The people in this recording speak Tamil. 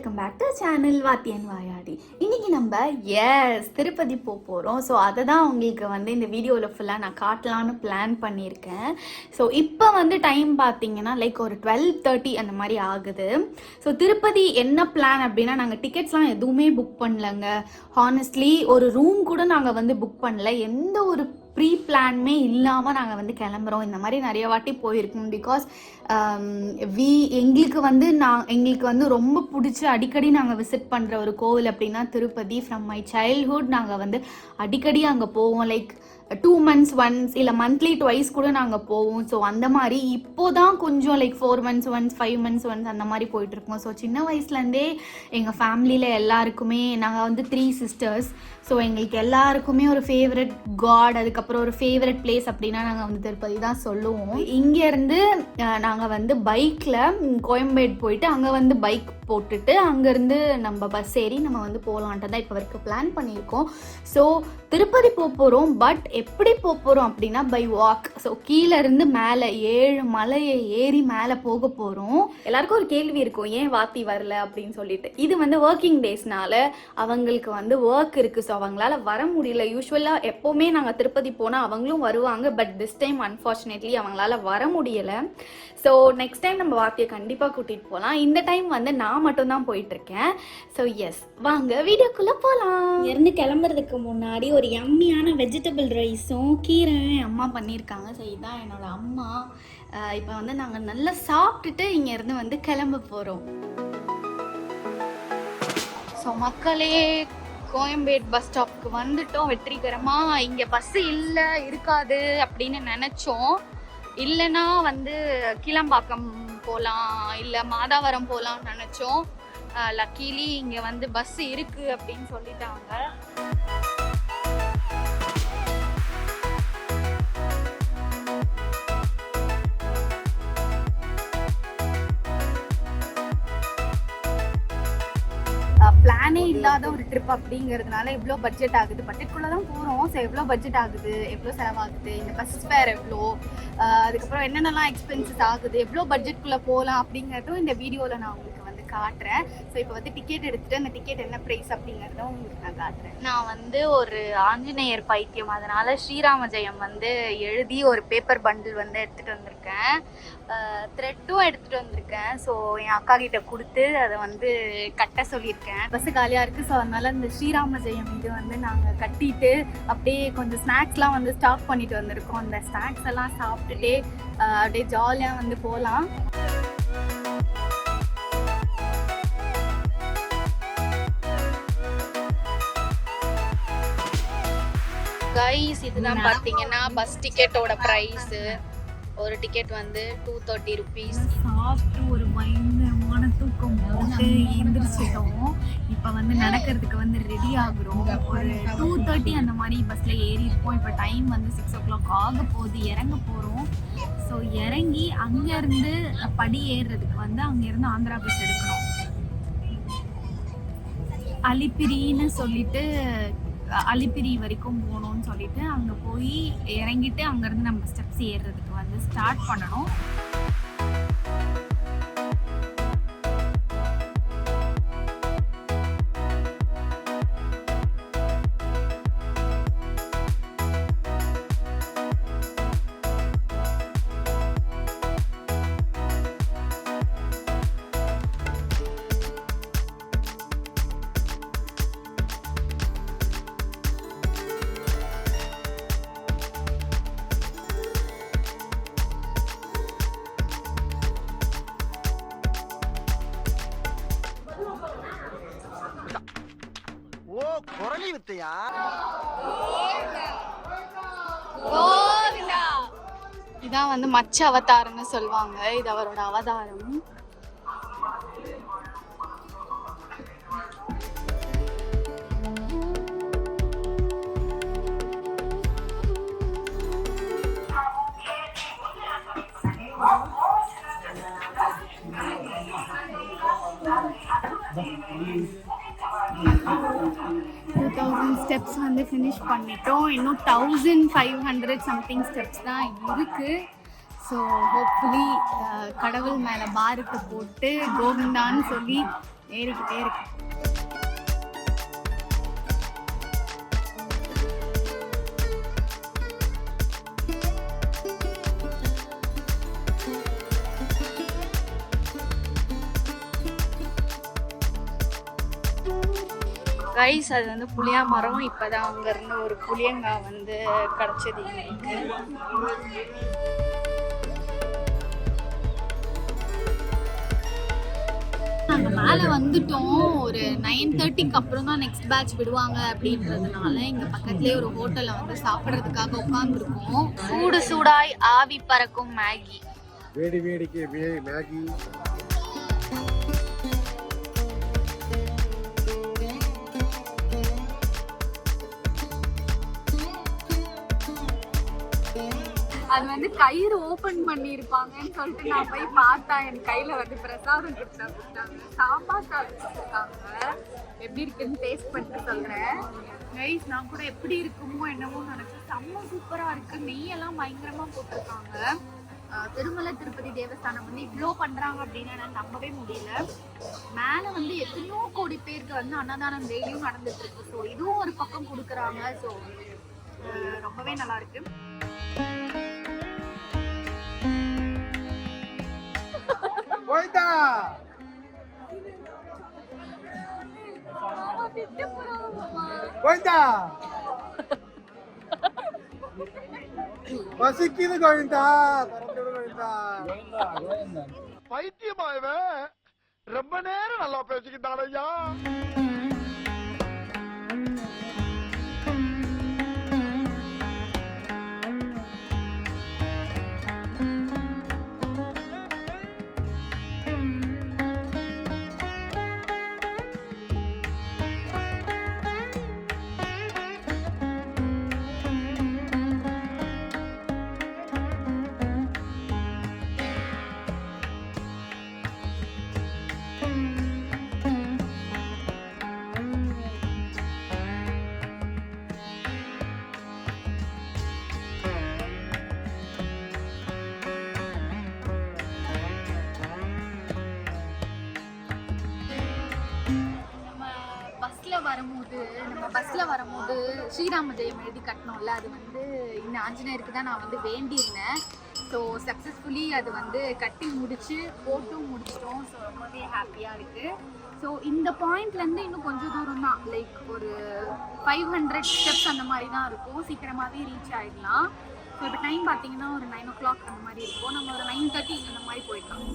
Welcome back to channel Vathiyan Vayadi இன்னைக்கு நம்ம எஸ் திருப்பதி போக போகிறோம் ஸோ அதை தான் உங்களுக்கு வந்து இந்த வீடியோவில் ஃபுல்லாக நான் காட்டலான்னு பிளான் பண்ணியிருக்கேன். ஸோ இப்போ வந்து டைம் பார்த்தீங்கன்னா லைக் ஒரு டுவெல் தேர்ட்டி அந்த மாதிரி ஆகுது. ஸோ திருப்பதி என்ன பிளான் அப்படின்னா நாங்கள் டிக்கெட்ஸ்லாம் எதுவுமே புக் பண்ணலங்க. ஹானஸ்ட்லி ஒரு ரூம் கூட நாங்கள் வந்து புக் பண்ணல. எந்த ஒரு ப்ரீ பிளான்மே இல்லாமல் நாங்கள் வந்து கிளம்புறோம். இந்த மாதிரி நிறைய வாட்டி போயிருக்கோம். பிகாஸ் வி um, எங்களுக்கு வந்து நான் எங்களுக்கு வந்து ரொம்ப பிடிச்சி அடிக்கடி நாங்கள் விசிட் பண்ணுற ஒரு கோவில் அப்படின்னா திருப்பதி. ஃப்ரம் மை சைல்ட்ஹுட் நாங்கள் வந்து அடிக்கடி அங்கே போவோம். லைக் டூ மந்த்ஸ் ஒன்ஸ் இல்லை மந்த்லி ட்வைஸ் கூட நாங்கள் போவோம். ஸோ அந்த மாதிரி இப்போ தான் கொஞ்சம் like four months once five months once அந்த மாதிரி போயிட்டுருக்கோம். ஸோ சின்ன வயசுலேருந்தே எங்கள் ஃபேமிலியில் எல்லாருக்குமே நாங்கள் வந்து த்ரீ சிஸ்டர்ஸ் ஸோ எங்களுக்கு எல்லாருக்குமே ஒரு ஃபேவரட் காட் அதுக்கப்புறம் ஒரு ஃபேவரட் பிளேஸ் அப்படின்னா நாங்கள் வந்து திருப்பதி தான் சொல்லுவோம். இங்கேருந்து நாங்கள் வந்து பைக்கில் கோயம்பேடு போயிட்டு அங்கே வந்து பைக் போட்டுட்டு அங்கேருந்து நம்ம பஸ் ஏறி நம்ம வந்து போகலான்ட்டு தான் இப்போ வரைக்கும் பிளான் பண்ணியிருக்கோம். ஸோ திருப்பதி போக போகிறோம் பட் எப்படி போக போகிறோம் அப்படின்னா பை வாக் ஸோ கீழேருந்து மேலே ஏழு மலையை ஏறி மேலே போக போகிறோம் எல்லாருக்கும் ஒரு கேள்வி இருக்கும். ஏன் வாத்தி வரல? அப்படின்னு சொல்லிட்டு. இது வந்து ஒர்க்கிங் டேஸ்னால அவங்களுக்கு வந்து ஒர்க் இருக்குது ஸோ அவங்களால வர முடியல. யூஸ்வலாக எப்போவுமே நாங்கள் திருப்பதி போனால் அவங்களும் வருவாங்க. பட் திஸ் டைம் அன்ஃபார்ச்சுனேட்லி அவங்களால வர முடியலை. ஸோ நெக்ஸ்ட் டைம் நம்ம வாத்தியை கண்டிப்பாக கூட்டிகிட்டு போகலாம் இந்த டைம் வந்து நான் மட்டும்தான் போயிட்டுருக்கேன். ஸோ எஸ் வாங்க வீடியோக்குள்ளே போகலாம் இருந்து கிளம்புறதுக்கு முன்னாடி ஒரு யம்மியான வெஜிடபிள் ரைஸும் கீரை அம்மா பண்ணியிருக்காங்க. ஸோ இதுதான் என்னோட அம்மா. இப்போ வந்து நாங்கள் நல்லா சாப்பிட்டுட்டு இங்கேருந்து வந்து கிளம்ப போகிறோம் ஸோ மக்களே கோயம்பேட் பஸ் ஸ்டாப்க்கு வந்துட்டோம். வெற்றிகரமாக இங்கே பஸ்ஸு இல்லை இருக்காது அப்படின்னு நினச்சோம். இல்லைன்னா வந்து கிளம்பாக்கம் போகலாம் இல்லை மாதாவரம் போகலாம்னு நினச்சோம். லக்கீலி இங்கே வந்து பஸ் இருக்குது அப்படின்னு சொல்லிட்டாங்க. பிளானே இல்லாத ஒரு ட்ரிப் அப்படிங்கிறதுனால எவ்வளோ பட்ஜெட் ஆகுது? பட்ஜெட்குள்ளே தான் போகிறோம் ஸோ எவ்வளோ பட்ஜெட் ஆகுது? எவ்வளோ செலவாகுது? இந்த பஸ் ஃபேர் எவ்வளோ? அதுக்கப்புறம் என்னென்னலாம் எக்ஸ்பென்சஸ் ஆகுது? எவ்வளோ பட்ஜெட்குள்ளே போகலாம் அப்படிங்கிறதும் இந்த வீடியோவில் நான் உங்களுக்கு காட்டுறேன். ஸோ இப்போ வந்து டிக்கெட் எடுத்துட்டு அந்த டிக்கெட் என்ன ப்ரைஸ் அப்படிங்கிறதும் உங்களுக்கு நான் காட்டுறேன். நான் வந்து ஒரு ஆஞ்சநேயர் பைத்தியம். அதனால ஸ்ரீராம ஜெயம் வந்து எழுதி ஒரு பேப்பர் பண்டில் வந்து எடுத்துகிட்டு வந்திருக்கேன். த்ரெட்டும் எடுத்துகிட்டு வந்திருக்கேன். ஸோ என் அக்கா கிட்ட கொடுத்து அதை வந்து கட்ட சொல்லியிருக்கேன். பஸ்ஸு காலியாக இருக்குது ஸோ அதனால இந்த ஸ்ரீராம ஜெயம் இது வந்து நாங்கள் கட்டிட்டு அப்படியே கொஞ்சம் ஸ்நாக்ஸ்லாம் வந்து ஸ்டாக் பண்ணிட்டு வந்திருக்கோம். அந்த ஸ்நாக்ஸ் எல்லாம் சாப்பிட்டுட்டே அப்படியே ஜாலியாக வந்து போகலாம் கைஸ் இதுதான் பார்த்தீங்கன்னா பஸ் டிக்கெட்டோட ப்ரைஸ் ஒரு டிக்கெட் வந்து டூ தேர்ட்டி ருபீஸ் சாப்பிட்டு ஒரு பயங்கரமான தூக்கம் போட்டு எந்திரிச்சிட்டோம். இப்போ வந்து நடக்கிறதுக்கு வந்து ரெடி ஆகுறோம். ஒரு டூ தேர்ட்டி அந்த மாதிரி பஸ்ஸில் ஏறி இருப்போம் இப்போ டைம் வந்து சிக்ஸ் ஓ கிளாக் ஆக போகுது. இறங்க போகிறோம் ஸோ இறங்கி அங்கேருந்து படி ஏறுறதுக்கு வந்து அங்கேருந்து ஆந்திரா பஸ் எடுக்கணும் அலிப்பிரின்னு சொல்லிட்டு அலிப்பிரி வரைக்கும் போகணும்னு சொல்லிட்டு அங்கே போய் இறங்கிட்டு அங்கேருந்து நம்ம ஸ்டெப்ஸ் ஏறுறதுக்கு வந்து ஸ்டார்ட் பண்ணணும் கொடுத்தியா? இதான் வந்து மச்ச அவதாரம்னு சொல்லுவாங்க. இது அவரோட அவதாரம். டூ தௌசண்ட் ஸ்டெப்ஸ் வந்து ஃபினிஷ் பண்ணிட்டோம். இன்னும் thousand five hundred something steps தான் இருக்குது ஸோ ஹோப்ஃபுல்லி கடவுள் மேலே பாரத்தை போட்டு கோவிந்தான்னு சொல்லி ஏறிக்கிட்டே இருக்கு கைஸ் அது வந்து புளியா மரம் இப்போ தான் அங்கேருந்து ஒரு புளியங்காய் வந்து கிடச்சது எங்களுக்கு. நாங்கள் மேலே வந்துட்டோம். ஒரு நைன் தேர்ட்டிக்கு அப்புறம் தான் நெக்ஸ்ட் பேட்ச் விடுவாங்க அப்படின்றதுனால இங்கே பக்கத்துலேயே ஒரு ஹோட்டலில் வந்து சாப்பிட்றதுக்காக உட்காந்துருக்கோம் சூடு சூடாய் ஆவி பறக்கும் மேகி. வேடி வேடிக்கை மேகி. அது வந்து கயிறு ஓபன் பண்ணியிருப்பாங்கன்னு சொல்லிட்டு நான் போய் பார்த்தா என் கையில வந்து பிரசாதம் கொடுத்தாங்க. சாம்பார் சாதம் கொடுத்தாங்க. எப்படி இருக்குன்னு டேஸ்ட் பண்ணிட்டு சொல்றேன். கைஸ் நான் கூட எப்படி இருக்குமோ என்னமோ நினைச்சேன் செம்ம சூப்பரா இருக்கு. நெய்யெல்லாம் பயங்கரமா போட்டிருக்காங்க. திருமலை திருப்பதி தேவஸ்தானம் வந்து இவ்வளோ பண்ணுறாங்க அப்படின்னு நான் நம்பவே முடியல. மேலே வந்து எத்தனையோ கோடி பேருக்கு வந்து அன்னதானம் டெய்லியும் நடந்துட்டு இருக்கு. ஸோ இதுவும் ஒரு பக்கம் கொடுக்குறாங்க. ஸோ ரொம்பவே நல்லா இருக்கு. ரோஹிதா கோவிந்தா பசிக்குது கோவிந்தா கோவிந்தா. பைத்தியமாயவன் ரொம்ப நேரம் நல்லா பேசிக்கிட்டான் ஐயா. வரும்போது நம்ம பஸ்ல வரும்போது ஸ்ரீராம ஜெயம் எழுதி கட்டணும்ல அது வந்து இந்த ஆஞ்சநேயருக்கு தான் நான் வந்து வேண்டியிருந்தேன். ஸோ சக்ஸஸ்ஃபுல்லி அது வந்து கட்டி முடிச்சு போட்டும் முடிச்சிட்டோம். ஸோ ரொம்பவே ஹாப்பியாக இருக்குது ஸோ இந்த பாயிண்ட்லேருந்து இன்னும் கொஞ்சம் தூரம் தான். லைக் ஒரு ஃபைவ் ஹண்ட்ரட் ஸ்டெப்ஸ் அந்த மாதிரி தான் இருக்கும். சீக்கிரமாகவே ரீச் ஆகிடலாம் ஸோ இப்போ டைம் பார்த்தீங்கன்னா ஒரு நைன் ஓ கிளாக் அந்த மாதிரி இருக்கும். நம்ம ஒரு நைன் தேர்ட்டி இந்த மாதிரி போயிடலாம்.